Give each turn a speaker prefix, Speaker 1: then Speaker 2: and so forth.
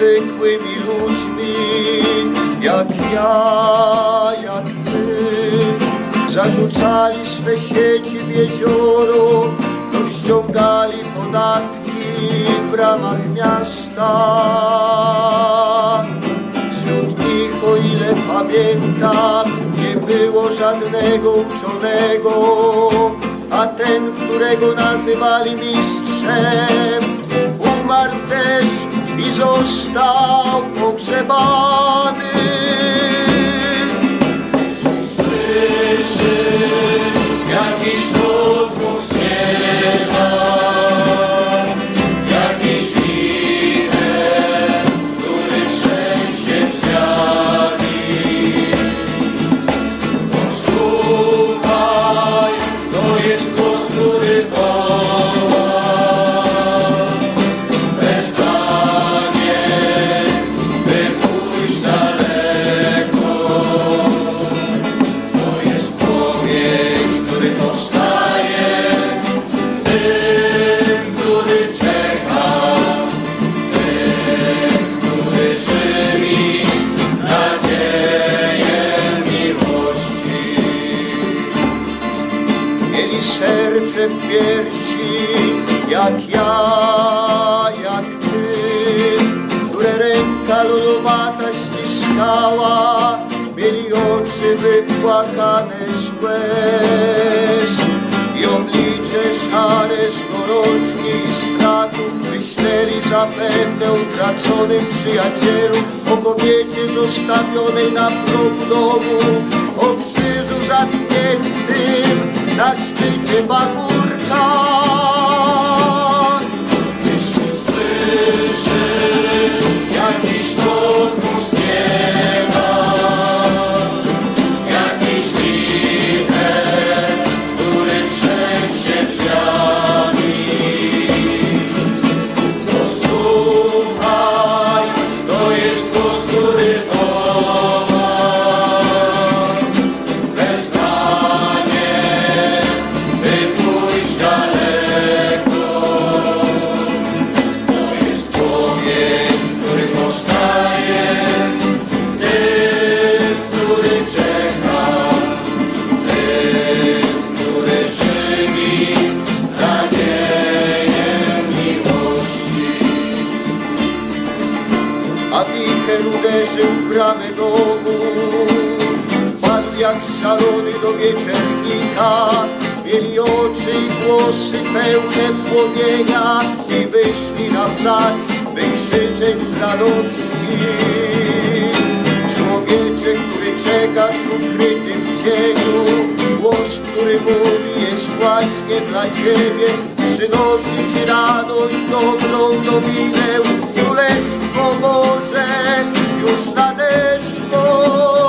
Speaker 1: zwykłymi ludźmi, jak ja, jak ty. Zarzucali swe sieci w jezioro, lub ściągali podatki w ramach miasta. Wśród nich, o ile pamiętam, nie było żadnego uczonego, a ten, którego nazywali mistrzem, kształt pogrzebany. Serce w piersi, jak ja, jak ty, które ręka lodowata ściskała, mieli oczy wypłakane z łez. I oblicze szare z gorączki i strachu myśleli zapewne utraconym przyjacielu, o kobiecie zostawionej na progu domu, o krzyżu zatkniętym na szczycie pagórka. A wicher uderzył w bramę domu, wpadł jak szalony do wieczernika. Mieli oczy i głosy pełne płomienia i wyszli na plac, by krzyczeć z radości. Człowiecze, który czekasz ukryty w cieniu, głos, który mówi jest właśnie dla ciebie, przynosi ci radość, dobrą nowinę, królestwo Boże już nadeszło.